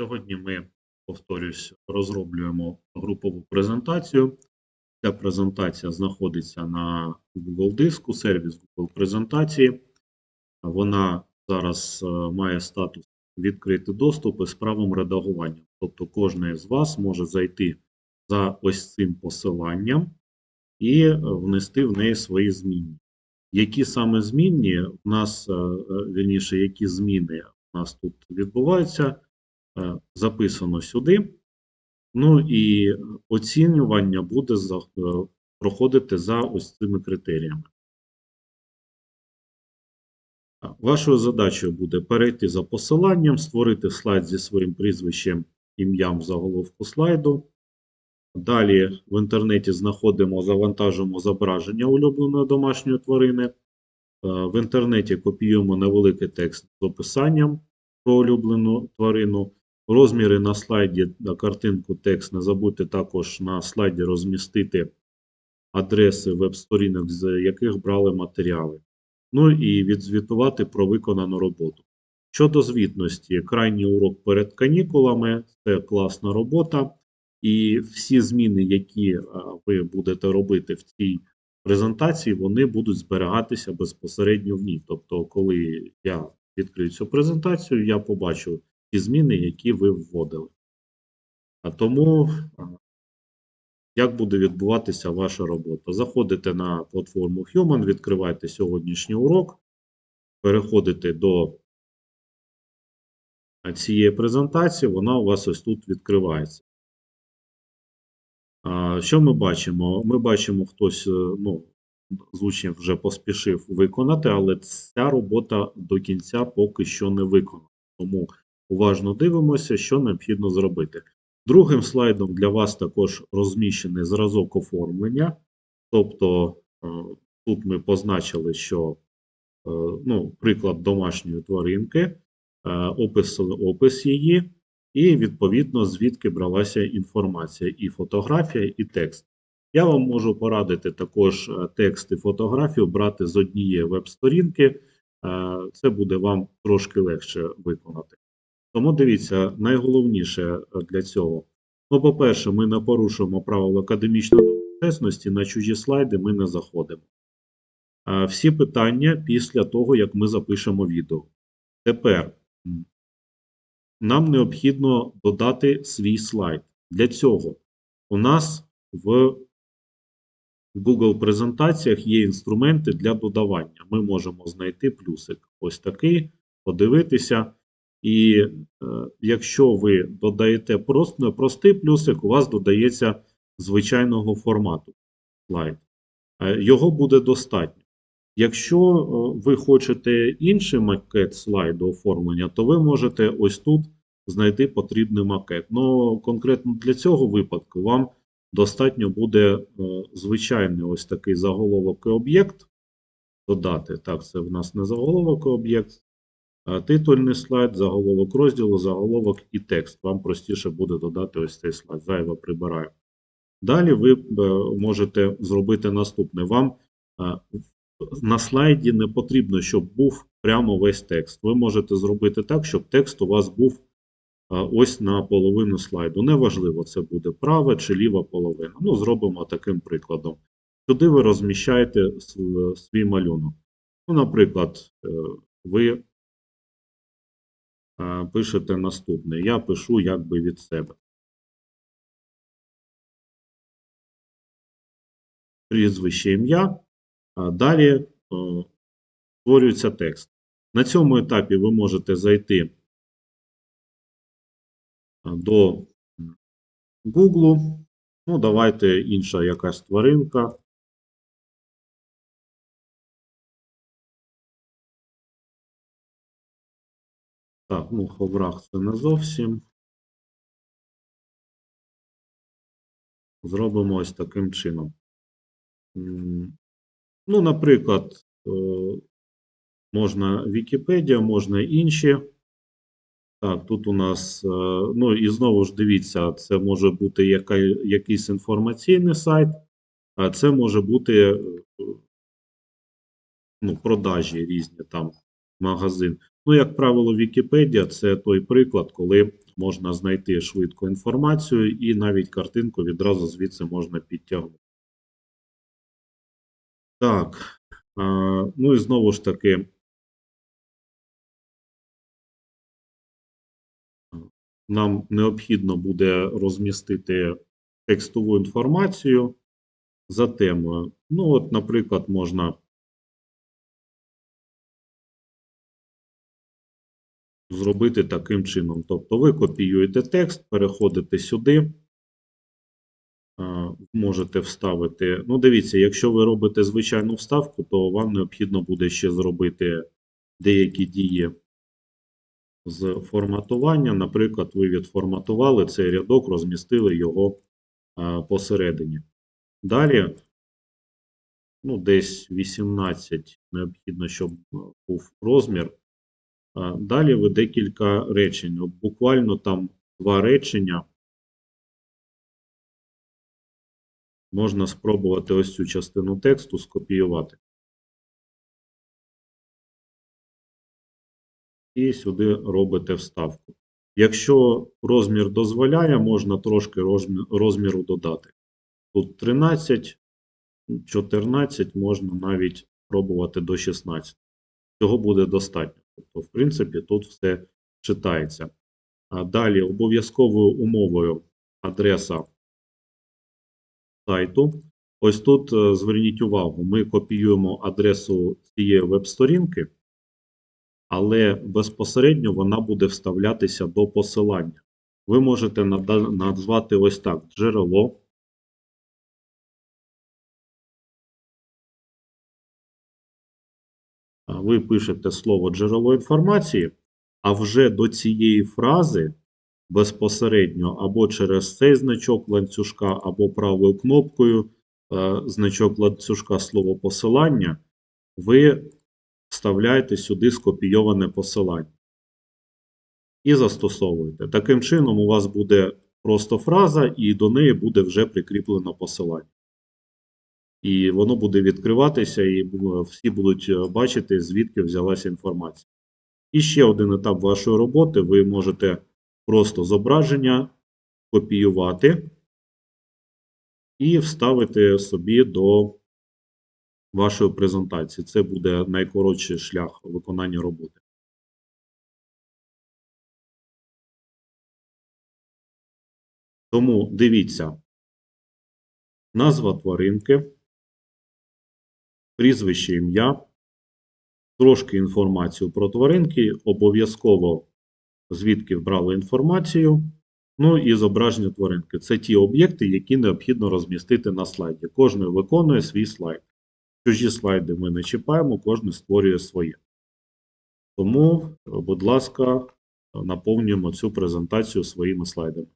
Сьогодні ми, повторюсь, розроблюємо групову презентацію. Ця презентація знаходиться на Google диску, сервіс Google презентації. Вона зараз е, має статус відкритий доступ із правом редагування. Тобто кожен з вас може зайти за ось цим посиланням і внести в неї свої зміни. Які саме змінні в нас, е, е, вірніше, які зміни у нас тут відбуваються, записано сюди. Ну і оцінювання буде е, проходити за ось цими критеріями. Вашою задачею буде перейти за посиланням, створити слайд зі своїм прізвищем, ім'ям в заголовку слайду. Далі в інтернеті знаходимо, завантажуємо зображення улюбленої домашньої тварини. Е, В інтернеті копіюємо невеликий текст з описанням про улюблену тварину. Розміри на слайді на картинку, текст. Не забудьте також на слайді розмістити адреси веб-сторінок, з яких брали матеріали. Ну і відзвітувати про виконану роботу. Щодо звітності, крайній урок перед канікулами це класна робота. І всі зміни, які е, ви будете робити в цій презентації, вони будуть зберігатися безпосередньо в ній. Тобто, коли я відкрию цю презентацію, я побачу ті зміни, які ви вводили. А тому, як буде відбуватися ваша робота? Заходите на платформу Human, відкриваєте сьогоднішній урок, переходите до цієї презентації, вона у вас ось тут відкривається. Що ми бачимо? Ми бачимо, хтось е, ну, з учнів вже поспішив виконати, але ця робота до кінця поки що не виконана. Тому уважно дивимося, що необхідно зробити. Другим слайдом для вас також розміщений зразок оформлення. Тобто е, тут ми позначили, що е, ну, приклад домашньої тваринки, е, опис, опис її, і відповідно звідки бралася інформація, і фотографія, і текст. Я вам можу порадити також текст і фотографію брати з однієї веб-сторінки. Це буде вам трошки легше виконати. Тому дивіться, найголовніше е, для цього. Ну, по-перше, ми не порушуємо правила академічної чесності, на чужі слайди ми не заходимо. Всі питання після того, як ми запишемо відео. Тепер нам необхідно додати свій слайд. Для цього у нас в Google презентаціях є інструменти для додавання. Ми можемо знайти плюсик. Ось такий, подивитися. І е, якщо ви додаєте просто, простий плюсик, у вас додається звичайного формату слайд. Е, Його буде достатньо. Якщо е, ви хочете інший макет слайду оформлення, то ви можете ось тут знайти потрібний макет. Ну, конкретно для цього випадку вам достатньо буде звичайний ось такий заголовок і об'єкт додати. Так, це в нас не заголовок і об'єкт, титульний слайд, заголовок розділу, заголовок і текст. Вам простіше буде додати ось цей слайд. Зайве прибираю. Далі ви е, можете зробити наступне. Вам е, на слайді не потрібно, щоб був прямо весь текст. Ви можете зробити так, щоб текст у вас був ось на половину слайду. Неважливо, це буде права чи ліва половина. Ну, зробимо таким прикладом. Туди ви розміщаєте свій малюнок. Ну, наприклад, е, ви е, пишете наступне. Я пишу якби від себе. Прізвище ім'я. Далі е, створюється текст. На цьому етапі ви можете зайти е, до Google. Ну, давайте інша якась тваринка. Так, ну, ховрах це не зовсім. Зробимо ось таким чином. Ну, наприклад, е, можна Вікіпедія, можна інші. Так, тут у нас, е, ну і знову ж дивіться, це може бути яка, якийсь інформаційний сайт, а це може бути е, ну, продажі різні там магазин. Ну, як правило, Вікіпедія це той приклад, коли можна знайти швидко інформацію і навіть картинку відразу звідси можна підтягнути. Так, ну і знову ж таки, нам необхідно буде розмістити текстову інформацію за темою. Ну, от, наприклад, можна зробити таким чином. Тобто ви копіюєте текст, переходите сюди, можете вставити. Ну, дивіться, якщо ви робите звичайну вставку, то вам необхідно буде ще зробити деякі дії з форматування. Наприклад, ви відформатували цей рядок, розмістили його посередині. Далі, ну, десь 18 необхідно, щоб був розмір. Далі ви декілька речень. От буквально там два речення. Можна спробувати ось цю частину тексту скопіювати. І сюди робите вставку. Якщо розмір дозволяє, можна трошки розміру додати. Тут 13, 14, можна навіть пробувати до 16. Цього буде достатньо. Тобто, в принципі, тут все читається. Далі обов'язковою умовою адреса сайту. Ось тут е, зверніть увагу, ми копіюємо адресу цієї веб-сторінки, але безпосередньо вона буде вставлятися до посилання. Ви можете назвати ось так: джерело. Ви пишете слово джерело інформації, а вже до цієї фрази безпосередньо або через цей значок ланцюжка, або правою кнопкою е, значок ланцюжка слово посилання, ви вставляєте сюди скопійоване посилання і застосовуєте. Таким чином, у вас буде просто фраза, і до неї буде вже прикріплено посилання. І воно буде відкриватися, і всі будуть е, бачити, звідки взялася інформація. І ще один етап вашої роботи: ви можете просто зображення копіювати і вставити собі до вашої презентації. Це буде найкоротший шлях виконання роботи. Тому дивіться, назва тваринки, прізвище ім'я, трошки інформацію про тваринки, обов'язково звідки брали інформацію, ну і зображення тваринки. Це ті об'єкти, які необхідно розмістити на слайді. Кожен виконує свій слайд. Чужі слайди ми не чіпаємо, кожен створює своє. Тому, будь ласка, наповнюємо цю презентацію своїми слайдами.